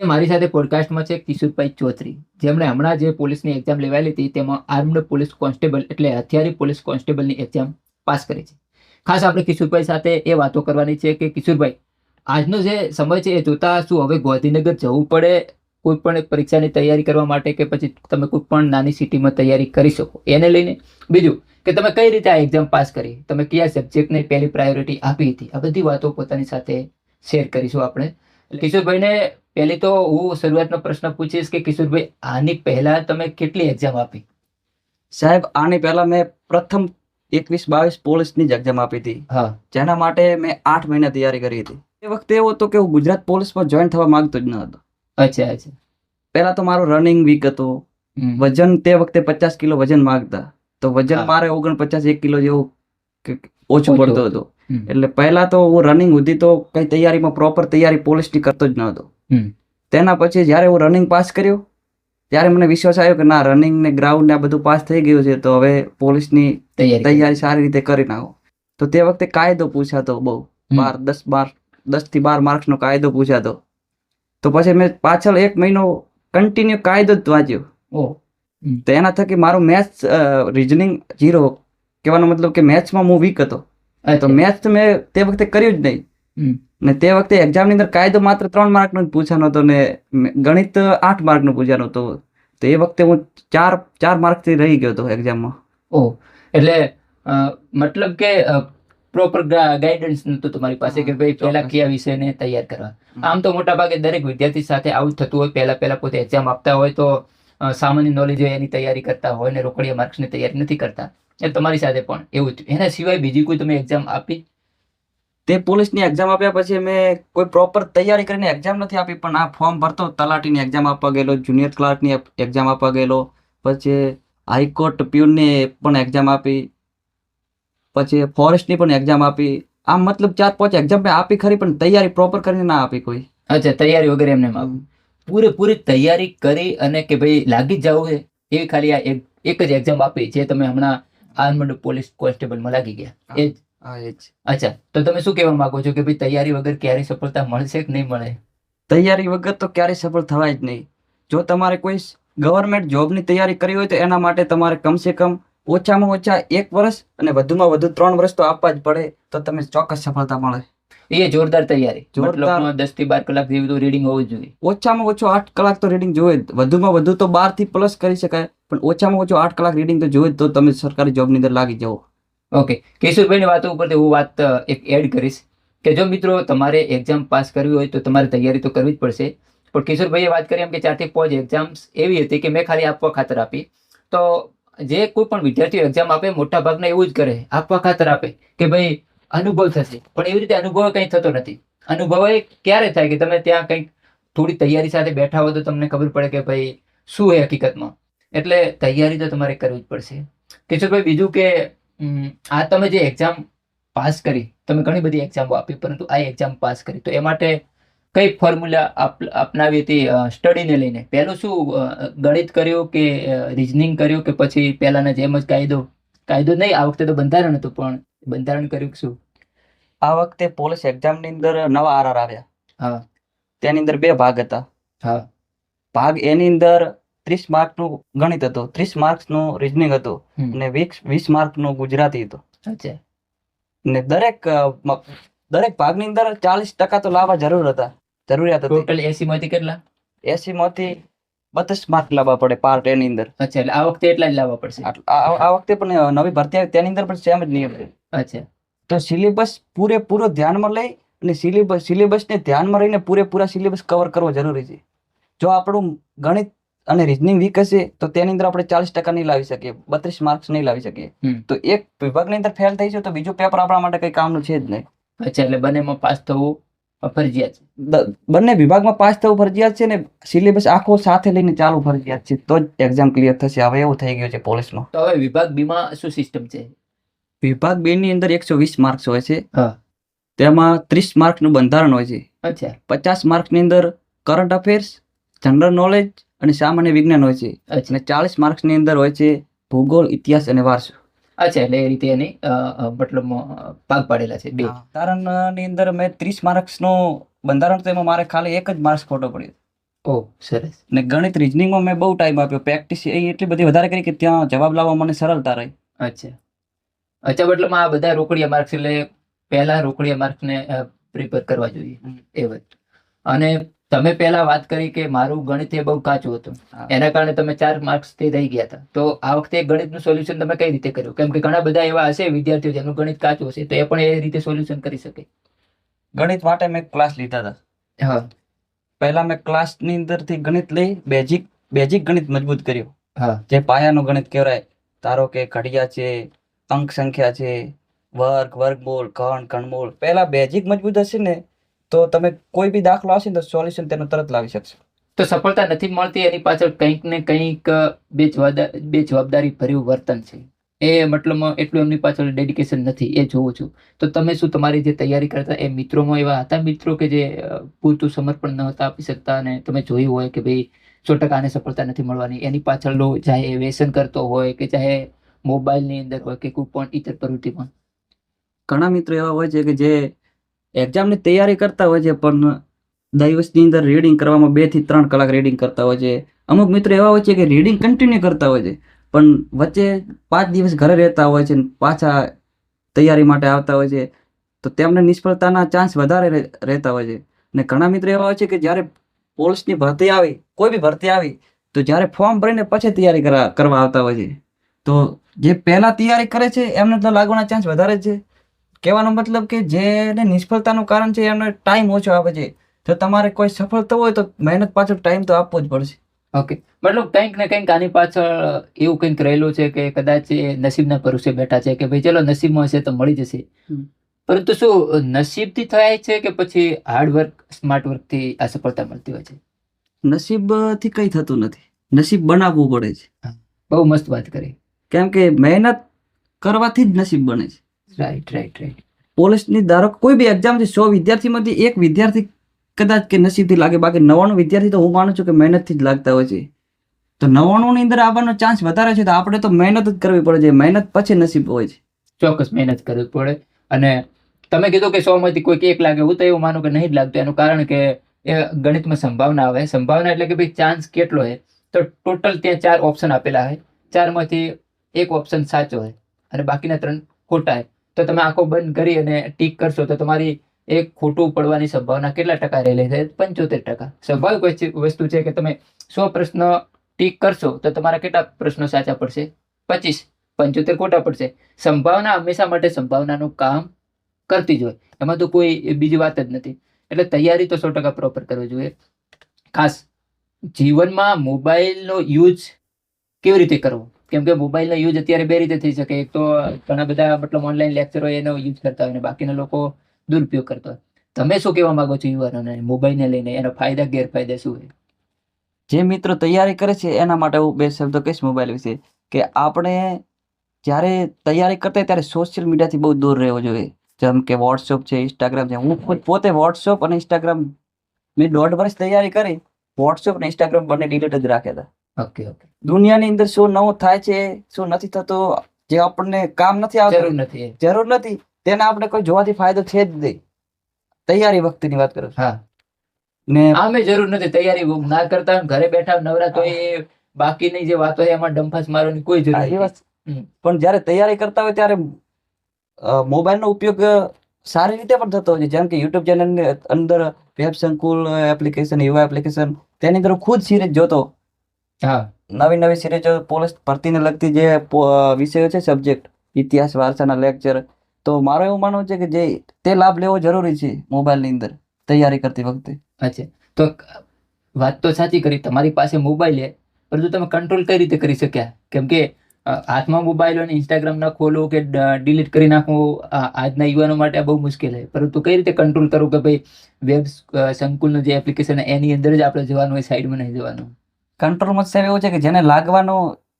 મારી સાથે પોડકાસ્ટમાં છે કિશોરભાઈ ચૌધરી. જેમણે હમણાં જે પોલીસની એક્ઝામ લેવાયેલી હતી, તેમાં આર્મ્ડ પોલીસ કોન્સ્ટેબલ એટલે હથિયારી પોલીસ કોન્સ્ટેબલની એક્ઝામ પાસ કરી છે. ખાસ આપણે કિશોરભાઈ સાથે એ વાતો કરવાની છે કે કિશોરભાઈ, આજનો જે સમય છે એ જોતા શું હવે ગાંધીનગર જવું પડે કોઈ પણ પરીક્ષાની તૈયારી કરવા માટે કે પછી તમે કોઈ પણ નાની સિટીમાં તૈયારી કરી શકો? એને લઈને બીજું, કે તમે કઈ રીતે આ એક્ઝામ પાસ કરી? તમે કયા સબ્જેક્ટને પહેલી પ્રાયોરિટી આપી હતી? આ બધી વાતો પોતાની સાથે શેર કરીશું આપણે. કિશોરભાઈને પહેલી તો હું શરૂઆતનો પ્રશ્ન પૂછીશ કે કિશોરભાઈ આની પહેલા તમે કેટલી એક્ઝામ આપી? સાહેબ આની પહેલા મેં પ્રથમ એકવીસ બાવીસ પોલીસની જ એક્ઝામ આપી હતી. હા. જેના માટે મેં આઠ મહિના તૈયારી કરી હતી. એ વખતે એવો હતો કે હું ગુજરાત પોલીસમાં જોઈન થવા માંગતો જ ન હતો. અચ્છા અચ્છા. પહેલા તો મારો રનિંગ વીક હતો. વજન તે વખતે પચાસ કિલો વજન માંગતા. તો વજન મારે ઓગણપચાસ એક કિલો જેવું ઓછું પડતો હતો. એટલે પહેલા તો હું રનિંગ સુધી તો કઈ તૈયારીમાં પ્રોપર તૈયારી પોલીસની કરતો જ ન હતો. તેના પછી જ્યારે હું રનિંગ પાસ કર્યો ત્યારે મને વિશ્વાસ આવ્યો કે ના રનિંગ ને ગ્રાઉન્ડ ને આ બધું પાસ થઈ ગયું છે તો હવે પોલીસની તૈયારી તૈયારી સારી રીતે કરી નાખો. તો તે વખતે કાયદો પૂછાતો બહુ. બાર દસ બાર દસથી બાર માર્ક્સનો કાયદો પૂછાતો. તો પછી મેં પાછળ એક મહિનો કન્ટિન્યુ કાયદો જ વાંચ્યો. તો એના થકી મારું મેથ્સ રિઝનિંગ ઝીરો કહેવાનો મતલબ કે મેથ્સમાં હું વીક હતો. તો મેથ્સ મેં તે વખતે કર્યું જ નહીં. ને તે વખતે એક્ઝામની અંદર કાયદો માત્ર ત્રણ માર્કનો જ પૂછાનો હતો ને ગણિત આઠ માર્કનું પૂછાનો હતો. તો એ વખતે હું ચાર ચાર માર્કથી રહી ગયો હતો એક્ઝામમાં ઓહ એટલે મતલબ કે પ્રોપર ગાઈડન્સ નતું તમારી પાસે કે ભાઈ પહેલા. કયા વિષયને તૈયાર કરવા. આમ તો મોટા ભાગે દરેક વિદ્યાર્થી સાથે આવું જ થતું હોય. પહેલા પહેલા પોતે એક્ઝામ આપતા હોય તો સામાન્ય નોલેજ હોય એની તૈયારી કરતા હોય ને રોકડિયા માર્ક્સની તૈયારી નથી કરતા. એ તમારી સાથે પણ એવું જ એના સિવાય બીજી કોઈ તમે એક્ઝામ આપી? તે પોલીસની એક્ઝામ આપ્યા પછી મેં કોઈ પ્રોપર તૈયારી કરીને એક્ઝામ નથી આપી, પણ આ ફોર્મ ભરતો, તલાટીની એક્ઝામ આપવા ગયેલો જુનિયર ક્લાર્કની એક્ઝામ આપવા ગયેલો, પછી હાઈકોર્ટ પ્યુનની પણ એક્ઝામ આપી, પછી ફોરેસ્ટની પણ એક્ઝામ આપી. આમ મતલબ ચાર પાંચ એક્ઝામ મેં આપી ખરી, પણ તૈયારી પ્રોપર કરીને ના આપી કોઈ. અચ્છા, તૈયારી વગેરે એમને એમ પૂરેપૂરી તૈયારી કરી અને કે ભાઈ લાગી જ જવું છે એવી ખાલી આ એક જ એક્ઝામ આપી, જે તમે હમણાં આર્મડ પોલીસ કોન્સ્ટેબલમાં લાગી ગયા. એ અચ્છા તો તમે શું કહેવા માંગો છો કે ભાઈ તૈયારી વગર ક્યારે સફળતા મળશે કે નહીં મળે? તૈયારી વગર તો ક્યારેય સફળ થવાય જ નહીં. જો તમારે કોઈ ગવર્મેન્ટ જોબની તૈયારી કરવી હોય તો એના માટે તમારે કમસે કમ ઓછામાં ઓછા એક વર્ષ અને વધુમાં વધુ ત્રણ વર્ષ તો આપવા જ પડે તો તમે ચોક્કસ સફળતા મળે. એ જોરદાર તૈયારી. જોરદાર. દસથી બાર કલાક જેવું તો રીડિંગ હોવું જોઈએ. ઓછામાં ઓછો આઠ કલાક તો રીડિંગ જોઈએ વધુમાં વધુ તો બારથી પ્લસ કરી શકાય પણ ઓછામાં ઓછો આઠ કલાક રીડિંગ તો જોઈએ તો તમે સરકારી જોબની અંદર લાગી જાઓ ઓકે કિશોરભાઈની વાતો ઉપરથી હું વાત એક એડ કરીશ કે જો મિત્રો તમારે એક્ઝામ પાસ કરવી હોય તો તમારે તૈયારી તો કરવી જ પડશે. પણ કિશોરભાઈએ વાત કરી એમ કે ચારથી પાંચ એક્ઝામ્સ એવી હતી કે મેં ખાલી આપવા ખાતર આપી. તો જે કોઈ પણ વિદ્યાર્થીઓ એક્ઝામ આપે મોટા ભાગના એવું જ કરે, આપવા ખાતર આપે કે ભાઈ અનુભવ થશે. પણ એવી રીતે અનુભવ કંઈ થતો નથી. અનુભવ એ ક્યારે થાય કે તમે ત્યાં કંઈક થોડી તૈયારી સાથે બેઠા હો તો તમને ખબર પડે કે ભાઈ શું હોય હકીકતમાં. એટલે તૈયારી તો તમારે કરવી જ પડશે. કિશોરભાઈ, બીજું કે આ તમે જે એક્ઝામ પાસ કરી તમે ઘણી બધી એક્ઝામો આપી પરંતુ આ એક્ઝામ પાસ કરી. તો એ માટે કઈ ફોર્મ્યુલા અપનાવી હતી સ્ટડીને લઈને? પહેલું શું ગણિત કર્યું કે રિઝનિંગ કર્યું કે પછી પહેલાના જેમ જ કાયદો? કાયદો નહીં આ વખતે તો બંધારણ હતું પણ બંધારણ કર્યું શું? આ વખતે પોલીસ એક્ઝામની અંદર નવા આરઆર આવ્યા. હા. તેની અંદર બે ભાગ હતા. હા. ભાગ એની અંદર ત્રીસ માર્કનું ગણિત હતું. ત્રીસ માર્ક્સનું રિઝનિંગ હતું. અને વીસ વીસ માર્કનું ગુજરાતી હતું. ને દરેક દરેક ભાગની અંદર ચાલીસ ટકા તો લાવવા જરૂર હતા. જરૂરિયાત હતી. ટોટલ એસી માંથી કેટલા? એસી માંથી બત્રીસ માર્ક લાવવા પડે પાર્ટ એની અંદર. અચ્છા એટલે આ વખતે એટલા જ લાવવા પડશે. આ આ વખતે પણ નવી ભરતી આવી તેની અંદર પણ સેમ જ નિયમ છે. અચ્છા. તો સિલેબસ પૂરેપૂરો ધ્યાનમાં લઈ અને સિલેબસ સિલેબસને ધ્યાનમાં રહીને પૂરેપૂરા સિલેબસ કવર કરવો જરૂરી છે. જો આપણું ગણિત અને રિઝનિંગ વીક હશે તો તેની અંદર આપણે ચાલીસ ટકા નહીં લાવી શકીએ બત્રીસ માર્ક્સ નહીં લાવી શકીએ. તો એક વિભાગની અંદર ફેલ થઈ છે તો બીજું પેપર આપણા માટે કઈ કામનું છે જ નહીં. અચ્છા એટલે બંનેમાં પાસ થવું ફરજિયાત છે. બંને વિભાગમાં પાસ થવું ફરજિયાત છે ને સિલેબસ આખો સાથે લઈને ચાલુ ફરજિયાત છે તો જ એક્ઝામ ક્લિયર થશે. હવે એવું થઈ ગયું છે પોલીસમાં તો હવે વિભાગ બીમાં શું સિસ્ટમ છે? વિભાગ બે ની અંદર એકસો વીસ માર્ક્સ હોય છે. તેમાં ત્રીસ માર્કનું બંધારણ હોય છે. અચ્છા. પચાસ માર્કની અંદર કરંટ અફેર્સ જનરલ નોલેજ અને સામાન્ય વિજ્ઞાન હોય છે. અને ચાલીસ માર્ક્સની અંદર હોય છે ભૂગોળ ઇતિહાસ અને વારસો. અચ્છા એટલે એ રીતે એની મતલબ ભાગ પાડેલા છે બે. બંધારણની અંદર મેં ત્રીસ માર્ક્સનું બંધારણ તો એમાં મારે ખાલી એક જ માર્ક્સ ખોટો પડ્યો. ઓ સરસ. ને ગણિત રિઝનિંગમાં મેં બહુ ટાઈમ આપ્યો. પ્રેક્ટિસ એ એટલી બધી વધારે કરી કે ત્યાં જવાબ લાવવા મને સરળતા રહી. અચ્છા. અચ્છા મતલબ આ બધા રોકડિયા માર્ક્સ એટલે પહેલા રોકડિયા માર્ક્સને પ્રિપેર કરવા જોઈએ. એ વાત અને તમે પહેલા વાત કરી કે મારું ગણિત એ બહુ કાચું હતું. એના કારણે તમે ચાર માર્ક્સથી રહી ગયા હતા. તો આ વખતે ગણિતનું સોલ્યુશન તમે કઈ રીતે કર્યું? કેમ કે ઘણા બધા એવા હશે વિદ્યાર્થીઓ જેનું ગણિત કાચું હશે તો એ પણ એ રીતે સોલ્યુશન કરી શકે. ગણિત માટે મેં ક્લાસ લીધા હતા. હા. પહેલા મેં ક્લાસની અંદરથી ગણિત લઈ બેઝિક બેઝિક ગણિત મજબૂત કર્યું. હા. જે પાયાનું ગણિત કહેવાય ધારો કે ઘડિયા છે અંક સંખ્યા છે વર્ગ વર્ગમૂળ કણ ઘનમૂળ પહેલા બેઝિક મજબૂત હશે ને તો તમે કોઈ બી દાખલો આવશે ને તો સોલ્યુશન તેનો તરત લાવી શકશો. તો સફળતા નથી મળતી એની પાછળ કંઈક ને કંઈક બે જવાબદાર બે જવાબદારી ભર્યું વર્તન છે. એ મતલબમાં એટલું એમની પાછળ ડેડિકેશન નથી એ જોઉં છું. તો તમે શું તમારી જે તૈયારી કરતા એ મિત્રોમાં એવા હતા મિત્રો કે જે પૂરતું સમર્પણ ન હતા આપી શકતા અને તમે જોયું હોય કે ભાઈ સો ટકા આને સફળતા નથી મળવાની. એની પાછળ ચાહે એ વ્યસન કરતો હોય કે ચાહે મોબાઈલની અંદર હોય કે કોઈ પણ ઇતર પ્રવૃત્તિમાં. ઘણા મિત્રો એવા હોય છે કે જે એક્ઝામની તૈયારી કરતા હોય છે, પણ દિવસની અંદર રીડિંગ કરવામાં બેથી ત્રણ કલાક રીડિંગ કરતા હોય છે. અમુક મિત્રો એવા હોય છે કે રીડિંગ કન્ટિન્યુ કરતા હોય છે, પણ વચ્ચે પાંચ દિવસ ઘરે રહેતા હોય છે પાછા તૈયારી માટે આવતા હોય છે, તો તેમને નિષ્ફળતાના ચાન્સ વધારે રહેતા હોય છે. ને ઘણા મિત્રો એવા હોય છે કે જ્યારે પોલીસની ભરતી આવી, કોઈ બી ભરતી આવી, તો જ્યારે ફોર્મ ભરીને પછી તૈયારી કરવા આવતા હોય છે. તો જે પહેલાં તૈયારી કરે છે, એમને તો લાગવાના ચાન્સ વધારે છે. કહેવાનો મતલબ કે જેને નિષ્ફળતાનું કારણ છે એમને ટાઈમ ઓછો આપે છે. જો તમારે કોઈ સફળ થવું હોય તો મહેનત પાછળ ટાઈમ તો આપવો જ પડશે. ઓકે મતલબ કંઈક ને કંઈક આની પાછળ એવું કંઈક રહેલું છે કે કદાચ એ નસીબના ભરોસે બેઠા છે કે ભાઈ ચલો નસીબમાં હશે તો મળી જશે. પરંતુ શું નસીબથી થાય છે કે પછી હાર્ડ વર્ક સ્માર્ટ વર્કથી આ સફળતા મળતી હોય છે? નસીબથી કંઈ થતું નથી. નસીબ બનાવવું પડે છે. બહુ મસ્ત વાત કરી. કેમ કે મહેનત કરવાથી જ નસીબ બને છે. રાઈટ રાઈટ રાઈટ પોલીસની ધારો કોઈ બી એક્ઝામથી સો વિદ્યાર્થીમાંથી એક વિદ્યાર્થી કદાચ કે નસીબથી લાગે બાકી નવાણું વિદ્યાર્થી તો હું માનું છું કે મહેનતથી જ લાગતા હોય છે. તો નવાણુંની અંદર આવવાનો ચાન્સ વધારે છે તો આપણે તો મહેનત જ કરવી પડે છે. મહેનત પછી નસીબ હોય છે. ચોક્કસ મહેનત કરવી પડે. અને તમે કીધું કે સો માંથી કોઈક એક લાગે હું તો એવું માનું કે નહીં જ લાગતું. એનું કારણ કે એ ગણિતમાં સંભાવના આવે. સંભાવના એટલે કે ભાઈ ચાન્સ કેટલો છે? તો ટોટલ ત્યાં ચાર ઓપ્શન આપેલા હોય ચારમાંથી એક ઓપ્શન સાચો હોય અને બાકીના ત્રણ ખોટા હોય તો તમે આંખો બંધ કરી અને ટીક કરશો તો તમારી એક ખોટું પડવાની સંભાવના કેટલા ટકા રહેલી છે? પંચોતેર ટકા. સ્વાભાવિક વસ્તુ- છે કે તમે સો પ્રશ્ન ટીક કરશો તો તમારા કેટલા પ્રશ્નો સાચા પડશે? પચીસ. પંચોતેર ખોટા પડશે. સંભાવના હંમેશા માટે સંભાવનાનું કામ કરતી જ હોય. એમાં તો કોઈ બીજી વાત જ નથી. એટલે તૈયારી તો સો ટકા પ્રોપર કરવી જોઈએ. ખાસ જીવનમાં મોબાઈલનો યુઝ કેવી રીતે કરવો? કેમ કે મોબાઈલનો યુઝ અત્યારે બે રીતે થઈ શકે. એક તો ઘણા બધા મતલબ ઓનલાઈન લેક્ચરો એનો યુઝ કરતા હોય અને બાકીના લોકો દુરુપયોગ કરતા હોય. તમે શું કહેવા માંગો છો યુવાનોને મોબાઈલને લઈને? એના ફાયદા, ગેરફાયદા શું હોય? જે મિત્રો તૈયારી કરે છે એના માટે હું બે શબ્દો કહીશ મોબાઈલ વિશે. કે આપણે જ્યારે તૈયારી કરતા ત્યારે સોશિયલ મીડિયાથી બહુ દૂર રહેવો જોઈએ. જેમ કે વોટ્સઅપ છે ઇન્સ્ટાગ્રામ છે. હું પોતે વોટ્સઅપ અને ઇન્સ્ટાગ્રામ મેં દોઢ વર્ષ તૈયારી કરી. વોટ્સઅપ અને ઇન્સ્ટાગ્રામ બંને ડિલીટ જ રાખ્યા હતા. ઓકે ઓકે દુનિયાની અંદર શું નવું થાય છે શું નથી થતો જે આપણને કામ નથી જરૂર નથી જરૂર નથી તેને આપણે કોઈ જોવાથી ફાયદો છે જ નહીં. તૈયારી વખતની વાત કરું હા. ને આમે જરૂર નથી તૈયારી ના કરતા ઘરે બેઠા નવરા તો એ બાકીની જે વાતો છે એમાં ડંફાસ મારવાની કોઈ જરૂર નથી. પણ જ્યારે તૈયારી કરતા હોય ત્યારે મોબાઈલ મોબાઈલનો ઉપયોગ સારી રીતે પણ થતો હોય છે. જેમ કે યુટ્યુબ ચેનલની અંદર વેબ સંકુલ એપ્લિકેશન યુવા એપ્લિકેશન તેની અંદર ખુદ સિરીઝ જોતો નવી નવી સિરીઝો પોલીસ ભરતીને લગતી જે વિષયો છે સબ્જેક્ટ ઇતિહાસ વારસાના લેક્ચર તો મારો એવું માનવું છે કે જે તે લાભ લેવો જરૂરી છે મોબાઈલની અંદર તૈયારી કરતી વખતે. અચ્છા. તો વાત તો સાચી કરી. તમારી પાસે મોબાઈલ છે પરંતુ તમે કંટ્રોલ કઈ રીતે કરી શક્યા? કેમ કે હાથમાં મોબાઈલ અને ઇન્સ્ટાગ્રામ ના ખોલો કે ડિલીટ કરી નાખવું આજના યુવાનો માટે આ બહુ મુશ્કેલ છે. પરંતુ કઈ રીતે કંટ્રોલ કરવું કે ભાઈ વેબ સંકુલનું જે એપ્લિકેશન એની અંદર જ આપણે જવાનું હોય સાઈડમાં નહીં જવાનું? કંટ્રોલમાં સાહેબ એવું છે કે જેને લાગવાનો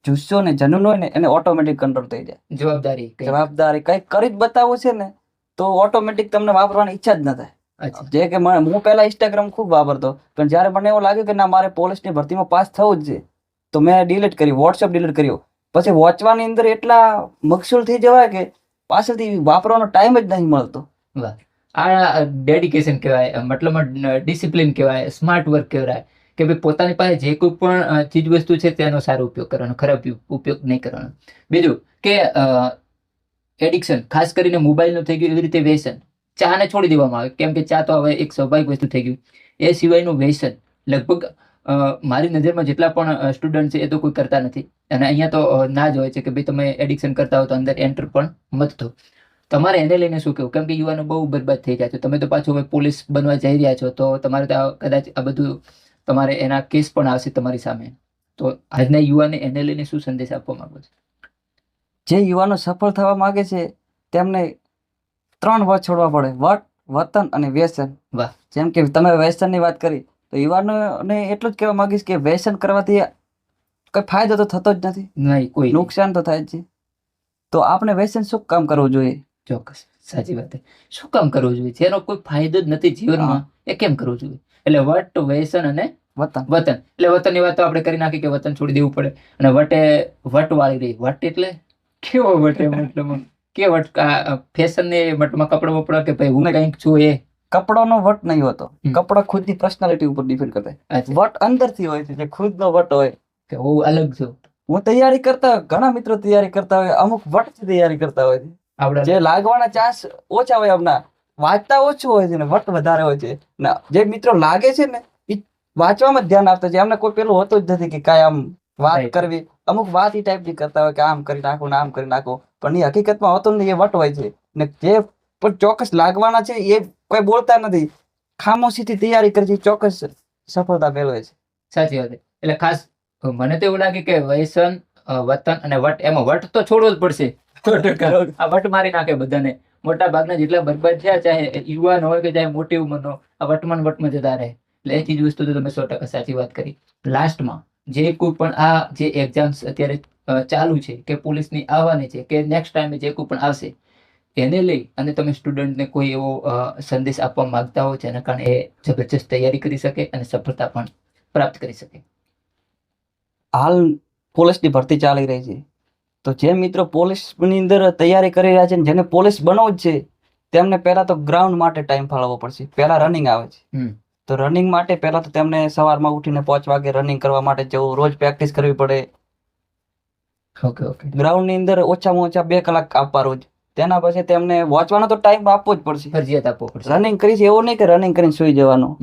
જુસ્સો ને જનૂન હોય ને એને ઓટોમેટિક કંટ્રોલ થઈ જાય. જવાબદારી. જવાબદારી કંઈક કરી જ બતાવવું છે ને તો ઓટોમેટિક તમને વાપરવાની ઈચ્છા જ ન થાય. જે કે હું પહેલા ઇન્સ્ટાગ્રામ ખૂબ વાપરતો પણ જ્યારે મને એવું લાગ્યું કે ના મારે પોલીસની ભરતીમાં પાસ થવું જ છે તો મેં ડિલીટ કરી વોટ્સઅપ ડિલીટ કર્યો. પછી વોચવાની અંદર એટલા મકસૂલ થઈ જવાય કે પાછળથી વાપરવાનો ટાઈમ જ નહીં મળતો. આ ડેડિકેશન કહેવાય મતલબ ડિસિપ્લિન કહેવાય સ્માર્ટ વર્ક કહેવાય. કે ભાઈ પોતાની પાસે જે કોઈ પણ ચીજ વસ્તુ છે તેનો સારો ઉપયોગ કરવાનો, ખરાબ ઉપયોગ નહીં કરવાનો. બીજું કે એડિક્શન ખાસ કરીને મોબાઈલનું થઈ ગયું એવી રીતે વ્યસન. ચાને છોડી દેવામાં આવે. કેમ કે ચા તો હવે એક સ્વાભાવિક વસ્તુ થઈ ગયું. એ સિવાયનું વ્યસન લગભગ મારી નજરમાં જેટલા પણ સ્ટુડન્ટ છે એ તો કોઈ કરતા નથી. અને અહીંયા તો ના જ હોય છે કે ભાઈ તમે એડિક્શન કરતા હો તો અંદર એન્ટર પણ મત થો. તમારે એને લઈને શું કહેવું કેમ કે યુવાનો બહુ બરબાદ થઈ જાય છે. તમે તો પાછું પોલીસ બનવા જઈ રહ્યા છો તો તમારે તો કદાચ આ બધું તમારે એના કેસ પણ આવશે તમારી સામે. તો આજના યુવાને એને લઈને શું સંદેશ આપવા માંગો છો? જે યુવાનો સફળ થવા માંગે છે તેમને ત્રણ વટ છોડવા પડે. વટ વતન અને વ્યસન. વાહ. જેમ કે તમે વ્યસનની વાત કરી તો યુવાનોને એટલું જ કહેવા માંગીશ કે વ્યસન કરવાથી કોઈ ફાયદો તો થતો જ નથી. નહીં કોઈ નુકસાન તો થાય જ છે. તો આપણે વ્યસન શું કામ કરવું જોઈએ? ચોક્કસ. સાચી વાત છે. શું કામ કરવું જોઈએ? જેનો કોઈ ફાયદો જ નથી જીવનમાં એ કેમ કરવું જોઈએ? એટલે વટ વ્યસન અને વતન. વતન. એટલે વતનની વાત તો આપણે કરી નાખી કે વતન છોડી દેવું પડે. અને વટે વટ વાળી રહી. વટ એટલે કેવો વટે મતલબ કે વટ? ફેશન ને વટમાં કપડા વપડા કે ભાઈ હું. કંઈક છું એ? કપડાનો વટ નહીં હોતો. કપડા ખુદની પર્સનાલિટી ઉપર ડિપેન્ડ કરતા વટ અંદરથી હોય છે જે ખુદનો વટ હોય. કે હું અલગ છું. હું તૈયારી કરતા ઘણા મિત્રો તૈયારી કરતા હોય અમુક વટથી તૈયારી કરતા હોય છે. આપણે જે લાગવાના ચાન્સ ઓછા હોય હમણાં વાંચતા ઓછું હોય છે ને વટ વધારે હોય છે. ને જે મિત્રો લાગે છે ને વાંચવામાં ધ્યાન આપતા છે. એમને કોઈ પેલું હોતું જ નથી કે કાંઈ આમ વાત કરવી. અમુક વાત એ ટાઈપની કરતા હોય કે આમ કરી નાખું ને આમ કરી નાખો. પણ એ હકીકતમાં હોતું નહીં એ વટ હોય છે. ને જે પણ ચોક્કસ લાગવાના છે એ કોઈ બોલતા નથી. ખામોશીથી તૈયારી કરે છે ચોક્કસ સફળતા મેળવે છે. સાચી વાત એટલે ખાસ મને તો એવું લાગે કે વૈસન વતન અને વટ એમાં વટ તો છોડવો જ પડશે. આ વટ મારી નાખે બધાને. મોટા ભાગના જેટલા બરબાદ થયા ચાહે યુવાન હોય કે ચાહે મોટી ઉંમરનો આ વટમાં ને વટમાં જતા રહે. એટલે એ ચીજ વસ્તુ તો તમે સો ટકા સાચી વાત કરી. લાસ્ટમાં જે કોઈ પણ આ જે એક્ઝામ્સ અત્યારે ચાલુ છે કે પોલીસની આવવાની છે કે નેક્સ્ટ ટાઈમે જે કોઈ પણ આવશે એને લઈ અને તમે સ્ટુડન્ટને કોઈ એવો સંદેશ આપવા માંગતા હો જેના કારણે એ જબરજસ્ત તૈયારી કરી શકે અને સફળતા પણ પ્રાપ્ત કરી શકે. હાલ પોલીસની ભરતી ચાલી રહી છે. તો જે મિત્રો પોલીસની અંદર તૈયારી કરી રહ્યા છે ને જેને પોલીસ બનવું જ છે તેમને પહેલા તો ગ્રાઉન્ડ માટે ટાઈમ ફાળવવો પડશે. પહેલા રનિંગ આવે છે. તો રનિંગ માટે પહેલા તો તેમને સવારમાં ઉઠીને પાંચ વાગે રનિંગ કરવા માટે જવું રોજ પ્રેક્ટિસ કરવી પડે. ઓકે ઓકે ગ્રાઉન્ડની અંદર ઓછામાં ઓછા બે કલાક આપવા રોજ. તેના પછી તેમને વાંચવાનો તો ટાઈમ આપવો જ પડશે. ફરજિયાત આપવો પડશે. રનિંગ કરીશ એવો નહીં કે રનિંગ કરીને સુઈ જવાનું.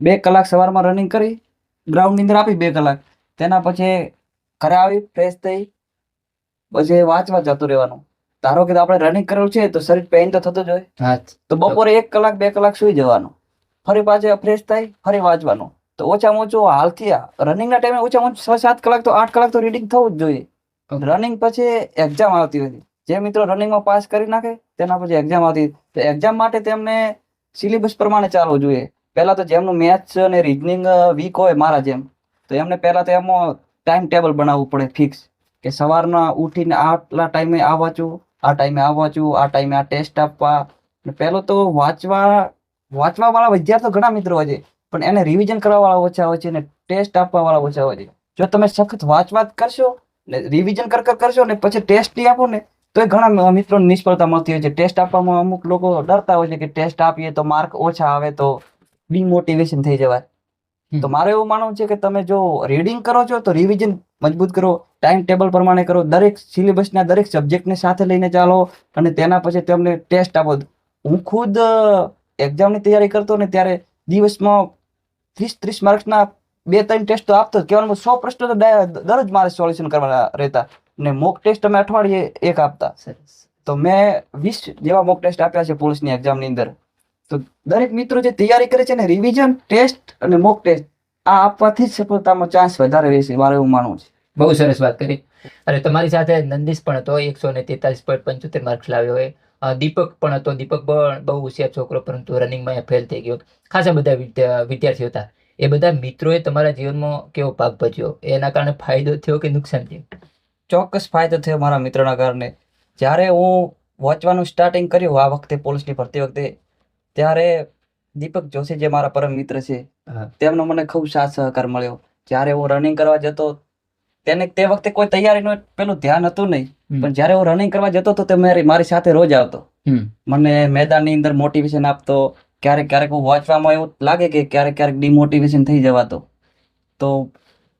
બે કલાક સવારમાં રનિંગ કરી ગ્રાઉન્ડની અંદર આપી બે કલાક. તેના પછી ઘરે આવી ફ્રેશ થઈ પછી વાંચવા જતું રહેવાનું. ધારો કે આપણે રનિંગ કરેલું છે તો શરીર પેઇન તો થતું જ હોય. તો બપોરે એક કલાક બે કલાક સુઈ જવાનું. ફરી પાછા ફ્રેશ થાય ફરી વાંચવાનું. તો ઓછામાં ઓછું હાલથી રનિંગના ટાઈમે ઓછામાં ઓછું છ સાત કલાક તો આઠ કલાક તો રીડિંગ થવું જ જોઈએ. રનિંગ પછી એક્ઝામ આવતી હોય. જે મિત્રો રનિંગમાં પાસ કરી નાખે તેના પછી એક્ઝામ આવતી તો એક્ઝામ માટે તેમને સિલેબસ પ્રમાણે ચાલવું જોઈએ. પહેલા તો જેમનું મેથ્સ અને રીઝનિંગ વીક હોય મારા જેમ તો એમને પહેલા તો એમાં ટાઈમ ટેબલ બનાવવું પડે ફિક્સ કે સવારના ઉઠીને આટલા ટાઈમે આ વાંચવું આ ટાઈમે આ વાંચવું આ ટાઈમે આ ટેસ્ટ આપવા. પહેલો તો વાંચવા વાંચવા વાળા વિદ્યાર્થીઓ ઘણા મિત્રો હોય છે પણ એને રિવિઝન કરવા વાળા ઓછા હોય છે અને ટેસ્ટ આપવા વાળા ઓછા હોય છે. જો તમે સખત વાંચવા કરશો ને રિવિઝન કર કર કરશો ને પછી ટેસ્ટ નહીં આપો ને તો એ ઘણા મિત્રોને નિષ્ફળતા મળતી હોય છે. ટેસ્ટ આપવામાં અમુક લોકો ડરતા હોય છે કે ટેસ્ટ આપીએ તો માર્ક ઓછા આવે તો ડિમોટિવેશન થઈ જવાય. તો મારે એવું માનવું છે કે તમે જો રીડિંગ કરો છો તો રિવિઝન મજબૂત કરો ટાઈમ ટેબલ પ્રમાણે કરો દરેક સિલેબસના દરેક સબ્જેક્ટને સાથે લઈને ચાલો અને તેના પછી તમને ટેસ્ટ આપો. હું ખુદ એક્ઝામની તૈયારી કરતો ને ત્યારે દિવસમાં ત્રીસ ત્રીસ માર્ક્સના બે ત્રણ ટેસ્ટ તો આપતો. કહેવાનું સો પ્રશ્નો તો દરરોજ મારે સોલ્યુશન કરવાના રહેતા. ને મોક ટેસ્ટ અમે અઠવાડિયે એક આપતા. તો મેં વીસ જેવા મોક ટેસ્ટ આપ્યા છે પોલીસની એક્ઝામની અંદર. તો દરેક મિત્રો જે તૈયારી કરે છે ને રિવિઝન ટેસ્ટ અને મોક ટેસ્ટ આ આપવાથી જ સફળતામાં ચાન્સ વધારે રહેશે મારે એવું માનવું છે. બહુ સરસ વાત કરી. અને તમારી સાથે નંદીશ પણ હતો એકસો ને તેતાલીસ પોઈન્ટ પંચોતેર માર્ક્સ લાવ્યો હોય દીપક પણ હતો. દીપક પણ બહુ હોશિયાર છોકરો પરંતુ રનિંગમાં ફેલ થઈ ગયો. ખાસા બધા વિદ્યા- વિદ્યાર્થીઓ હતા. એ બધા મિત્રોએ તમારા જીવનમાં કેવો ભાગ ભજવ્યો? એના કારણે ફાયદો થયો કે નુકસાન થયું? ચોક્કસ ફાયદો થયો મારા મિત્રોના કારણે. જ્યારે હું વાંચવાનું સ્ટાર્ટિંગ કર્યું આ વખતે પોલીસની ભરતી વખતે ત્યારે દીપક જોશી જે મારા પરમ મિત્ર છે તેમનો મને ખૂબ સાથ સહકાર મળ્યો. જ્યારે હું રનિંગ કરવા જતો તેને તે વખતે કોઈ તૈયારીનું પેલું ધ્યાન હતું નહીં. પણ જ્યારે હું રનિંગ કરવા જતો તો તે મારી સાથે રોજ આવતો. મને મેદાનની અંદર મોટિવેશન આપતો. ક્યારેક ક્યારેક હું વાંચવામાં એવું લાગે કે ક્યારેક ક્યારેક ડિમોટિવેશન થઈ જવાતો. તો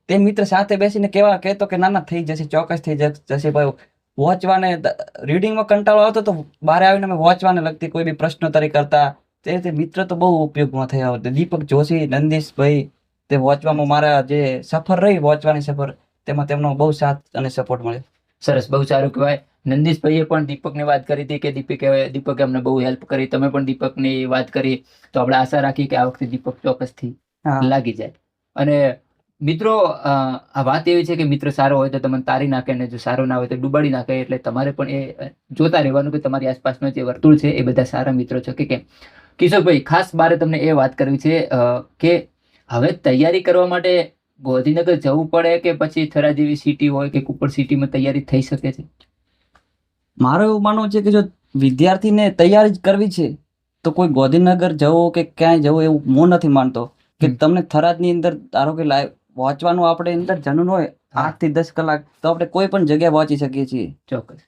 તે મિત્ર સાથે બેસીને કેવા કહેતો કે ના ના થઈ જશે ચોક્કસ થઈ જશ- જશે ભાઈ. વાંચવાને રીડિંગમાં કંટાળો આવતો તો બહાર આવીને અમે વાંચવાને લગતી કોઈ બી પ્રશ્નોત્તરી કરતા. તે રીતે મિત્ર તો બહુ ઉપયોગમાં થયા હતા. દીપક જોશી નંદીશભાઈ તે વાંચવામાં મારા જે સફર રહી વાંચવાની સફર. તેમાં તેમનો બહુ સાથ અને સપોર્ટ મળ્યો. સરસ બહુ સારું કહેવાય. નંદીશભાઈએ પણ દીપકની વાત કરી હતી કે દીપકે દીપકે અમને બહુ હેલ્પ કરી. તમે પણ દીપકની વાત કરી. તો આપણે આશા રાખી કે આ વખતે દીપક ચોક્કસથી લાગી જાય. અને મિત્રો આ વાત એવી છે કે મિત્ર સારો હોય તો તમને તારી નાખે અને જો સારો ના હોય તો ડૂબાડી નાખે. એટલે તમારે પણ એ જોતા રહેવાનું કે તમારી આસપાસનો જે વર્તુળ છે એ બધા સારા મિત્રો છે. કે કેમ? કિશોરભાઈ ખાસ બારે તમને એ વાત કરવી છે કે હવે તૈયારી કરવા માટે ગાંધીનગર જવું પડે કે પછી થરા જેવી સિટી હોય કે કુપર સિટીમાં તૈયારી થઈ શકે છે? મારું એવું માનવું છે કે જો વિદ્યાર્થીને તૈયારી જ કરવી છે તો કોઈ ગાંધીનગર જવું કે ક્યાંય જવું એવું હું નથી માનતો. કે તમને થરાદની અંદર ધારો કે લાઈવ વાંચવાનું આપણે અંદર જનૂન હોય. આઠથી દસ કલાક તો આપણે કોઈ પણ જગ્યાએ વાંચી શકીએ છીએ. ચોક્કસ.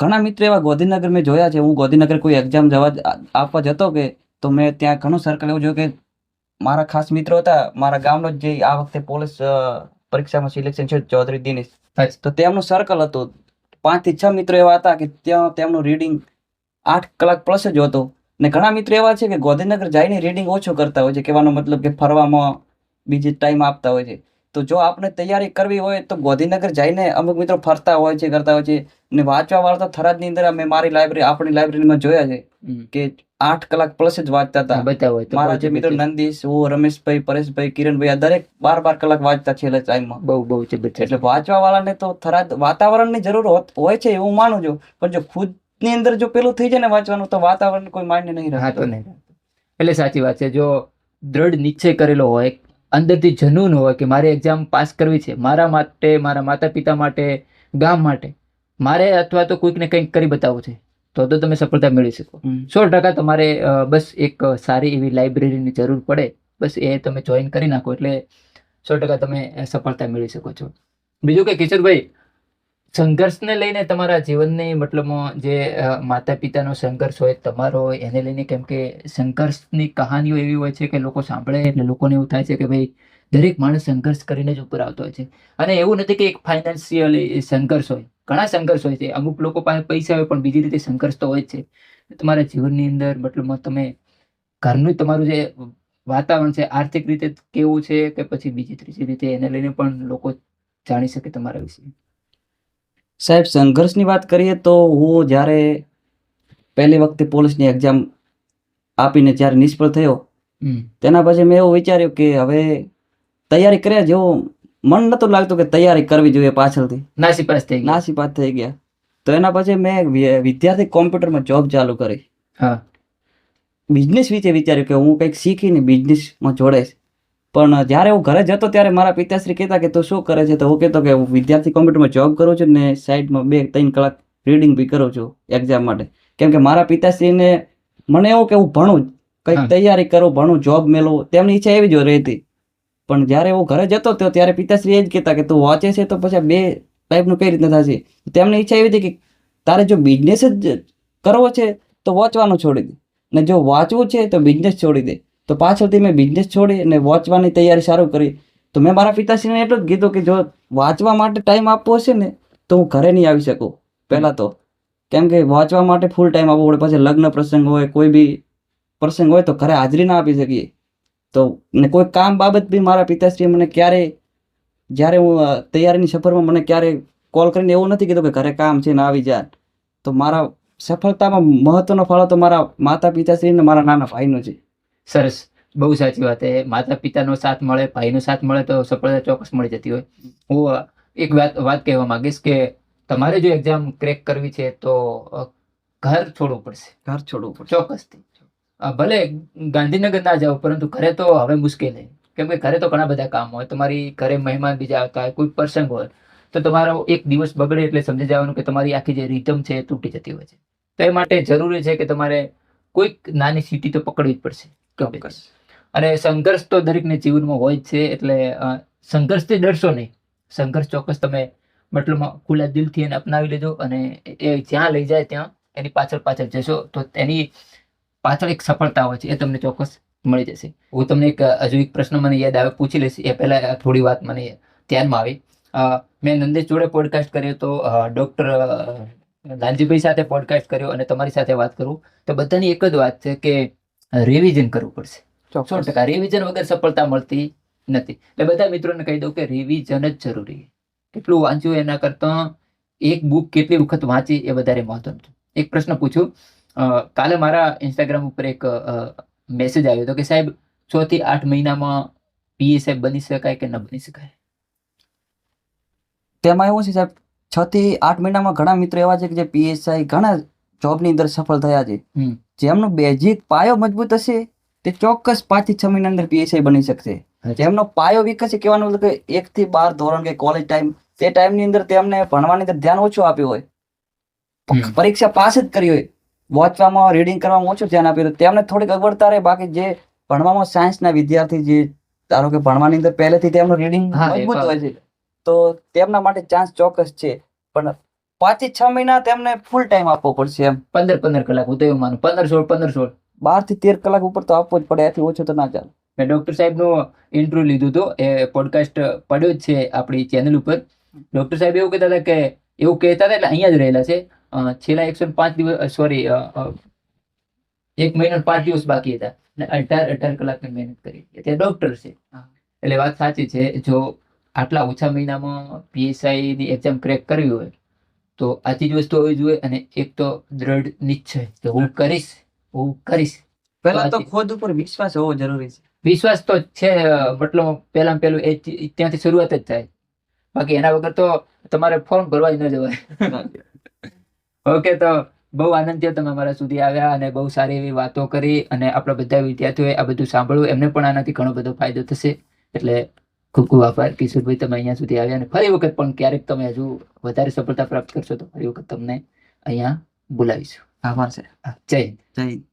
ઘણા મિત્રો એવા ગાંધીનગર મેં જોયા છે. હું ગાંધીનગર કોઈ એક્ઝામ જવા આપવા જતો કે તો મેં ત્યાં ઘણું સર્કલ એવું જોયું કે મારા ખાસ મિત્રો હતા મારા ગામનો જ આ વખતે પોલીસ પરીક્ષામાં સિલેક્શન છે ચૌધરી દિનેશ. તો તેમનું સર્કલ હતું. પાંચથી છ મિત્રો એવા હતા કે ત્યાં તેમનું રીડિંગ આઠ કલાક પ્લસ જ હતું. ને ઘણા મિત્રો એવા છે કે ગોધીનગર જઈને રીડિંગ ઓછું કરતા હોય છે કહેવાનો મતલબ કે ફરવામાં બીજી ટાઈમ આપતા હોય છે. તો જો આપણે તૈયારી કરવી હોય તો ગોધીનગર જઈને અમુક મિત્રો ફરતા હોય છે કરતા હોય છે. ને વાંચવા વાળા તો થરાદની અંદર અમે મારી લાઇબ્રેરી આપણી લાઇબ્રેરીમાં જોયા છે કે આઠ કલાક પ્લસ જ વાંચતા હતા. હોય મારા જે મિત્રો નંદીશ હું રમેશભાઈ પરેશભાઈ કિરણભાઈ આ દરેક બાર બાર કલાક વાંચતા છે ટાઈમમાં બહુ બહુ છે એટલે વાંચવા વાળાને તો થરાદ વાતાવરણની જરૂર હોય છે એવું માનું છું પણ જો ખુદની અંદર જો પેલું થઈ જાય ને વાંચવાનું તો વાતાવરણ કોઈ માન્ય નહીં હા તો રાખતું. નહીં એટલે સાચી વાત છે. જો દ્રઢ નિશ્ચય કરેલો હોય અંદરથી જનૂન હોય કે મારે એક્ઝામ પાસ કરવી છે મારા માટે મારા માતા પિતા માટે ગામ માટે મારે અથવા તો કોઈકને કંઈક કરી બતાવવું છે તો તો તમે સફળતા મેળવી શકો. સો ટકા તમારે બસ એક સારી એવી લાઇબ્રેરીની જરૂર પડે. બસ એ તમે જોઈન કરી નાખો એટલે સો ટકા તમે સફળતા મેળવી શકો છો. બીજું કે કિશોરભાઈ સંઘર્ષને લઈને તમારા જીવનની મતલબમાં જે માતા પિતાનો સંઘર્ષ હોય તમારો હોય એને લઈને કેમ કે સંઘર્ષની કહાનીઓ એવી હોય છે કે લોકો સાંભળે એટલે લોકોને એવું થાય છે કે ભાઈ દરેક માણસ સંઘર્ષ કરીને જ ઉપર આવતો હોય છે. અને એવું નથી કે એક ફાઇનાન્શિયલ સંઘર્ષ હોય. ઘણા સંઘર્ષ હોય છે. અમુક લોકો પાસે પૈસા હોય પણ બીજી રીતે સંઘર્ષ તો હોય છે. તમારા જીવનની અંદર મતલબ તમે ઘરનું તમારું જે વાતાવરણ છે આર્થિક રીતે કેવું છે કે પછી બીજી ત્રીજી રીતે એને લઈને પણ લોકો જાણી શકે તમારા વિશે? સાહેબ સંઘર્ષની વાત કરીએ તો હું જ્યારે પહેલી વખતે પોલીસની એક્ઝામ આપીને જ્યારે નિષ્ફળ થયો તેના પછી મેં એવું વિચાર્યું કે હવે તૈયારી કર્યા જેવું મન નતું લાગતું કે તૈયારી કરવી જોઈએ પાછળથી. નાસીપાસ થઈ ગયા. નાસીપાસ થઈ ગયા. તો એના પછી મેં વિદ્યાર્થી કોમ્પ્યુટરમાં જોબ ચાલુ કરી. હા. બિઝનેસ વિશે વિચાર્યું કે હું કંઈક શીખીને બિઝનેસમાં જોડાઈશ પણ જ્યારે હું ઘરે જતો ત્યારે મારા પિતાશ્રી કહેતા કે તું શું કરે છે? તો હું કહેતો કે હું વિદ્યાર્થી કોમ્પ્યુટરમાં જોબ કરું છું ને સાઈડમાં બે ત્રણ કલાક રીડિંગ બી કરું છું એક્ઝામ માટે. કેમ કે મારા પિતાશ્રીને મને એવું કે હું ભણું કંઈક તૈયારી કરું ભણું જોબ મેળવું. તેમની ઈચ્છા એવી જ રહેતી. પણ જ્યારે હું ઘરે જતો હતો, ત્યારે પિતાશ્રી એ જ કહેતા કે તું વાંચે છે તો પછી બે ટાઈપનું કઈ રીતના થશે? તેમની ઈચ્છા એવી હતી કે તારે જો બિઝનેસ જ કરવો છે તો વાંચવાનું છોડી દે. ને જો વાંચવું છે તો બિઝનેસ છોડી દે. તો પાછળથી મેં બિઝનેસ છોડી અને વાંચવાની તૈયારી સારું કરી. તો મેં મારા પિતાશ્રીને એટલું જ કીધું કે જો વાંચવા માટે ટાઈમ આપવો હશે ને, તો હું ઘરે નહીં આવી શકું. પહેલાં તો. કેમ કે વાંચવા માટે ફૂલ ટાઈમ આપવો પડે. પછી લગ્ન પ્રસંગ હોય, કોઈ બી પ્રસંગ હોય તો ઘરે હાજરી ના આપી શકીએ. તો ને કોઈ કામ બાબત બી મારા પિતાશ્રીએ મને ક્યારેય જ્યારે હું તૈયારીની સફરમાં મને ક્યારેય કોલ કરીને એવું નથી કીધું કે ઘરે કામ છે ને આવી જા. તો મારા સફળતામાં મહત્વનો ફાળો તો મારા માતા પિતાશ્રી અને મારા નાના ભાઈનો છે. સરસ. બહુ સાચી વાત છે માતા પિતાનો સાથ મળે ભાઈનો સાથ મળે તો સફળતા ચોક્કસ મળી જતી હોય. હું એક વાત વાત કહેવા માંગીશ કે તમારે જો એક્ઝામ ક્રેક કરવી છે તો ઘર છોડવું પડશે. ઘર છોડવું પડશે. ચોક્કસથી. ભલે ગાંધીનગર ના જાઓ પરંતુ ઘરે તો હવે મુશ્કેલ છે. કેમ કે ઘરે તો ઘણા બધા કામ હોય. તમારી ઘરે મહેમાન બીજા આવતા હોય કોઈ પ્રસંગ હોય તો તમારો એક દિવસ બગડે એટલે સમજી જવાનું કે તમારી આખી જે રીધમ છે એ તૂટી જતી હોય છે. તો એ માટે જરૂરી છે કે તમારે કોઈક નાની સીટી તો પકડવી જ પડશે. ચોક્કસ. અને સંઘર્ષ તો દરેકને જીવનમાં હોય જ છે એટલે સંઘર્ષથી ડરશો નહીં. સંઘર્ષ ચોક્કસ તમે મતલબમાં ખુલ્લા દિલથી એને અપનાવી લેજો અને એ જ્યાં લઈ જાય ત્યાં એની પાછળ પાછળ જશો. તો એની પાછળ એક સફળતા હોય છે એ તમને ચોક્કસ મળી જશે. હું તમને એક હજુ એક પ્રશ્ન મને યાદ આવે પૂછી લઈશ એ પહેલાં થોડી વાત મને ધ્યાનમાં આવી. મેં નંદેશ જોડે પોડકાસ્ટ કર્યો તો ડૉક્ટર લાલજીભાઈ સાથે પોડકાસ્ટ કર્યો અને તમારી સાથે વાત કરું. તો બધાની એક જ વાત છે કે રિવિઝન કરવું પડશે. સો ટકા રિવિઝન વગર સફળતા મળતી નથી. એટલે બધા મિત્રોને કહી દઉં કે રિવિઝન જ જરૂરી કેટલું વાંચ્યું એના કરતાં એક બુક કેટલી વખત વાંચી એ વધારે મહત્વનું છે. એક પ્રશ્ન પૂછું. કાલે મારા ઇન્સ્ટાગ્રામ ઉપર એક મેસેજ આવ્યો હતો કે સાહેબ છ થી આઠ મહિનામાં પીએસઆઈ બની શકાય કે ન બની શકાય? તેમાં એવું છે સાહેબ છ થી આઠ મહિનામાં ઘણા મિત્રો એવા છે કે જે પીએસઆઈ ઘણા જોબની અંદર સફળ થયા છે. જેમનો બેઝિક પાયો મજબૂત હશે તે ચોક્કસ પાંચથી છ મહિના અંદર પીએસઆઈ બની શકશે. જેમનો પાયો વિકસે કહેવાનું કહેવાનો મતલબ કે એક થી બાર ધોરણ કે કોલેજ ટાઈમ તે ટાઈમની અંદર તેમને ભણવાની અંદર ધ્યાન ઓછું આપ્યું હોય. પરીક્ષા પાસ જ કરી હોય. વાંચવામાં રીડિંગ કરવામાં ઓછું ધ્યાન આપ્યું તેમને થોડીક અગવડતા રહે. બાકી જે ભણવામાં સાયન્સના વિદ્યાર્થી જે ધારો કે ભણવાની અંદર પહેલેથી તેમનું રીડિંગ મજબૂત હોય છે તો તેમના માટે ચાન્સ ચોક્કસ છે. પણ પાંચથી છ મહિના તેમને ફૂલ ટાઈમ આપવો પડશે એમ. પંદર પંદર કલાક હું તો એવું માનું. પંદર સોળ પંદર સોળ. બારથી તેર કલાક ઉપર તો આપવો જ પડે એથી ઓછું તો ના ચાલે. મેં ડૉક્ટર સાહેબનું ઇન્ટરવ્યુ લીધું હતું. એ પોડકાસ્ટ પડ્યો જ છે આપણી ચેનલ ઉપર. ડોક્ટર સાહેબ એવું કહેતા હતા કે એવું કહેતા હતા એટલે અહીંયા જ રહેલા છે. છેલ્લા એકસો પાંચ દિવસ સોરી એક મહિનો પાંચ દિવસ બાકી હતા. અને અઢાર અઢાર કલાકની મહેનત કરી. અત્યારે ડોક્ટર છે. એટલે વાત સાચી છે જો આટલા ઓછા મહિનામાં પીએસઆઈ ની એક્ઝામ ક્રેક કરવી હોય તો આ ચીજ વસ્તુ હોવી જોઈએ અને એક તો દ્રઢ નિશ્ચય કે હું કરીશ હું કરીશ. પહેલા તો ખોદ ખુદ ઉપર વિશ્વાસ હોવો જરૂરી છે. વિશ્વાસ તો છે મતલબ પહેલા પહેલું એ ત્યાંથી શરૂઆત જ થાય. બાકી એના વગર તો તમારે ફોર્મ ભરવા જ ન જવાય. ઓકે તો બહુ આનંદ થયો તમે અમારા સુધી આવ્યા અને બહુ સારી એવી વાતો કરી અને આપણા બધા વિદ્યાર્થીઓએ આ બધું સાંભળ્યું. એમને પણ આનાથી ઘણો બધો ફાયદો થશે. એટલે ખૂબ ખૂબ આભાર. કિશોરભાઈ તમે અહીંયા સુધી આવ્યા અને ફરી વખત પણ ક્યારેક તમે હજુ વધારે સફળતા પ્રાપ્ત કરશો તો ફરી વખત તમને અહીંયા બોલાવીશું. આભાર સર. જય જય.